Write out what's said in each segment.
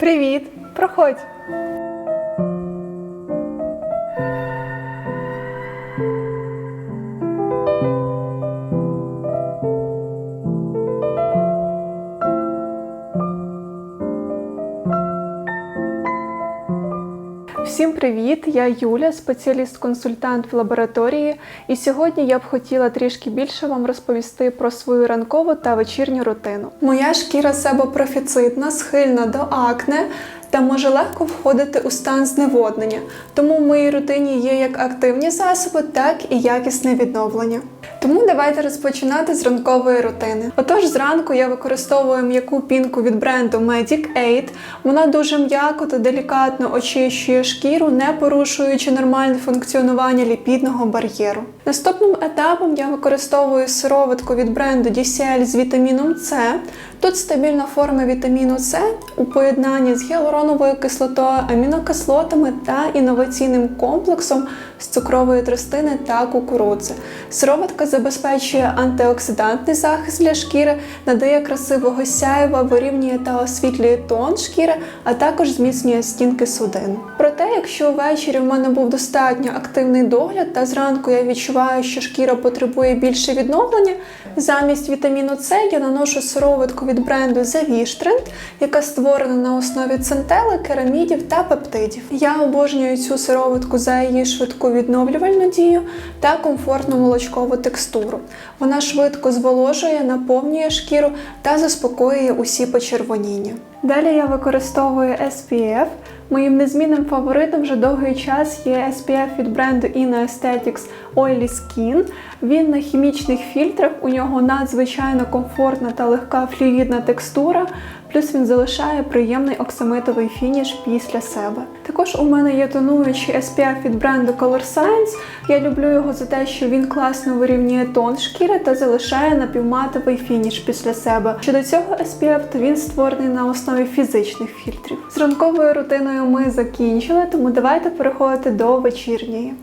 Привіт! Проходь! Всім привіт! Я Юля, спеціаліст-консультант в лабораторії. І сьогодні я б хотіла трішки більше вам розповісти про свою ранкову та вечірню рутину. Моя шкіра себопрофіцитна, схильна до акне та може легко входити у стан зневоднення. Тому в моїй рутині є як активні засоби, так і якісне відновлення. Тому давайте розпочинати з ранкової рутини. Отож, зранку я використовую м'яку пінку від бренду Medic Aid. Вона дуже м'яко та делікатно очищує шкіру, не порушуючи нормальне функціонування ліпідного бар'єру. Наступним етапом я використовую сироватку від бренду DCL з вітаміном С. Тут стабільна форма вітаміну С у поєднанні з гіалуроновою кислотою, амінокислотами та інноваційним комплексом з цукрової тростини та кукурудзи. Сироватка забезпечує антиоксидантний захист для шкіри, надає красивого сяєва, вирівнює та освітлює тон шкіри, а також зміцнює стінки судин. Проте, якщо ввечері в мене був достатньо активний догляд, та зранку я відчуваю, що шкіра потребує більше відновлення, замість вітаміну С я наношу сироватку від бренду Завіштренд, яка створена на основі центели, керамідів та пептидів. Я обожнюю цю сироватку за її швидку відновлювальну дію та комфортну молочкову текстуру. Вона швидко зволожує, наповнює шкіру та заспокоює усі почервоніння. Далі я використовую SPF. Моїм незмінним фаворитом вже довгий час є SPF від бренду Inno Aesthetics Oily Skin. Він на хімічних фільтрах, у нього надзвичайно комфортна та легка флюїдна текстура, плюс він залишає приємний оксамитовий фініш після себе. Також у мене є тонуючий SPF від бренду Color Science. Я люблю його за те, що він класно вирівнює тон шкіри та залишає напівматовий фініш після себе. Щодо цього SPF, то він створений на основі фізичних фільтрів. З ранковою рутиною ми закінчили, тому давайте переходити до вечірньої.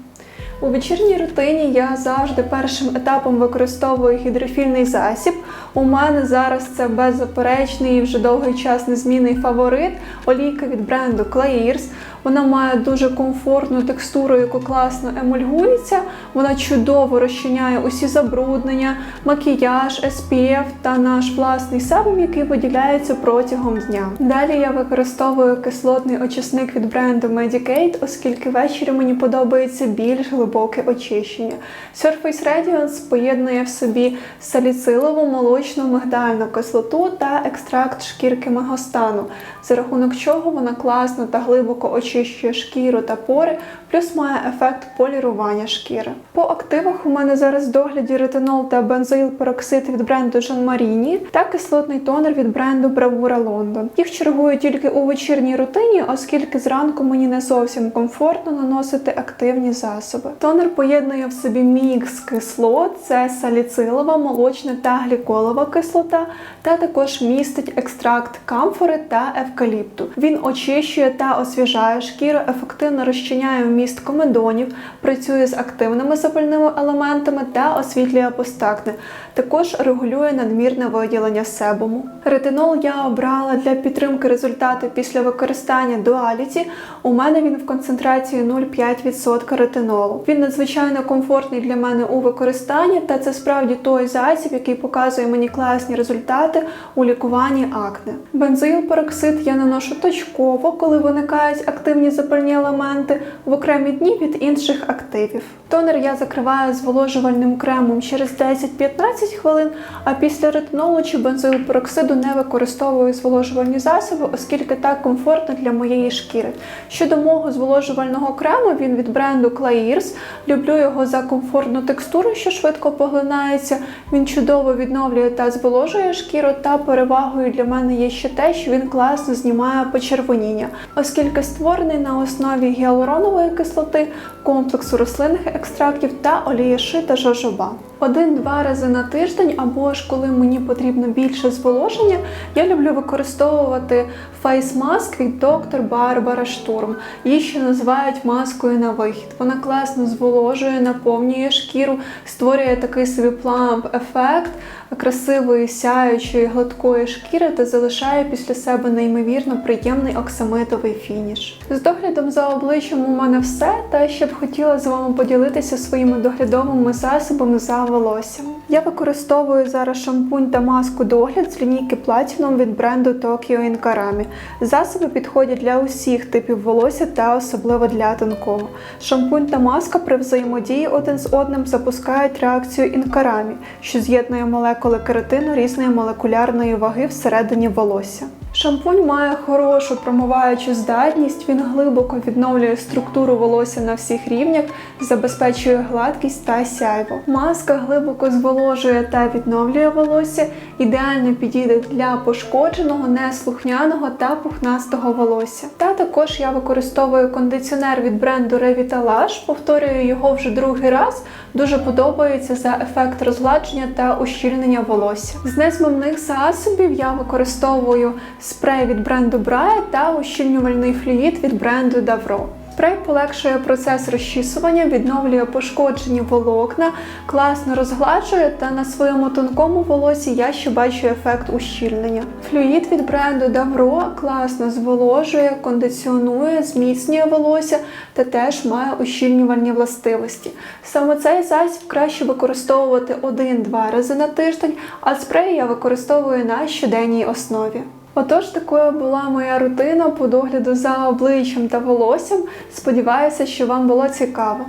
У вечірній рутині я завжди першим етапом використовую гідрофільний засіб. У мене зараз це беззаперечний і вже довгий час незмінний фаворит олійка від бренду Clairs. Вона має дуже комфортну текстуру, яку класно емульгується. Вона чудово розчиняє усі забруднення, макіяж, SPF та наш власний себум, який виділяється протягом дня. Далі я використовую кислотний очисник від бренду Medicaid, оскільки ввечері мені подобається більш глибоке очищення. Surface Radiance поєднує в собі саліцилову, молочну мигдальну кислоту та екстракт шкірки мегостану, за рахунок чого вона класно та глибоко очищує шкіру та пори, плюс має ефект полірування шкіри. По активах у мене зараз в догляді ретинол та бензоїл-пероксид від бренду Jean Marini та кислотний тонер від бренду Bravura London. Їх чергую тільки у вечірній рутині, оскільки зранку мені не зовсім комфортно наносити активні засоби. Тонер поєднує в собі мікс кислот, це саліцилова, молочна та гліколова кислота, та також містить екстракт камфори та евкаліпту. Він очищує та освіжає шкіру, ефективно розчиняє вміст комедонів, працює з активними запальними елементами та освітлює постакне. Також регулює надмірне виділення себуму. Ретинол я обрала для підтримки результату після використання дуаліті. У мене він в концентрації 0,5% ретинолу. Він надзвичайно комфортний для мене у використанні, та це справді той засіб, який показує мені класні результати у лікуванні акне. Бензоїл-пероксид я наношу точково, коли виникають активні запальні елементи в окремі дні від інших активів. Тонер я закриваю зволожувальним кремом через 10-15 хвилин, а після ретинолу чи бензоїл-пероксиду не використовую зволожувальні засоби, оскільки так комфортно для моєї шкіри. Щодо мого зволожувального крему, він від бренду Clairs. Люблю його за комфортну текстуру, що швидко поглинається. Він чудово відновлює та зволожує шкіру, та перевагою для мене є ще те, що він класно знімає почервоніння, оскільки створений на основі гіалуронової кислоти, комплексу рослинних екстрактів та олії ши та жожоба. Один-два рази на тиждень, або ж коли мені потрібно більше зволоження, я люблю використовувати фейс-маск від доктор Барбара Штурм. Її ще називають маскою на вихід. Вона класно зволожує, наповнює шкіру, створює такий собі пламп-ефект красивої, сяючої, гладкої шкіри та залишає після себе неймовірно приємний оксамитовий фініш. З доглядом за обличчям у мене все, та ще б хотіла з вами поділитися своїми доглядовими засобами за волоссям. Я використовую зараз шампунь та маску догляд з лінійки Platinum від бренду Tokyo Inkarami. Засоби підходять для усіх типів волосся та особливо для тонкого. Шампунь та маска при взаємодії один з одним запускають реакцію Інкарамі, що з'єднує молекули кератину різної молекулярної ваги всередині волосся. Шампунь має хорошу промиваючу здатність, він глибоко відновлює структуру волосся на всіх рівнях, забезпечує гладкість та сяйво. Маска глибоко зволожує та відновлює волосся, ідеально підійде для пошкодженого, неслухняного та пухнастого волосся. Та також я використовую кондиціонер від бренду Revitalage, повторюю його вже другий раз. Дуже подобається за ефект розгладження та ущільнення волосся. З незмивних засобів я використовую спрей від бренду Braille та ущільнювальний флюїд від бренду Davro. Спрей полегшує процес розчісування, відновлює пошкоджені волокна, класно розгладжує та на своєму тонкому волосі я ще бачу ефект ущільнення. Флюїд від бренду Davro класно зволожує, кондиціонує, зміцнює волосся та теж має ущільнювальні властивості. Саме цей засіб краще використовувати 1-2 рази на тиждень, а спрей я використовую на щоденній основі. Отож, такою була моя рутина по догляду за обличчям та волоссям. Сподіваюся, що вам було цікаво.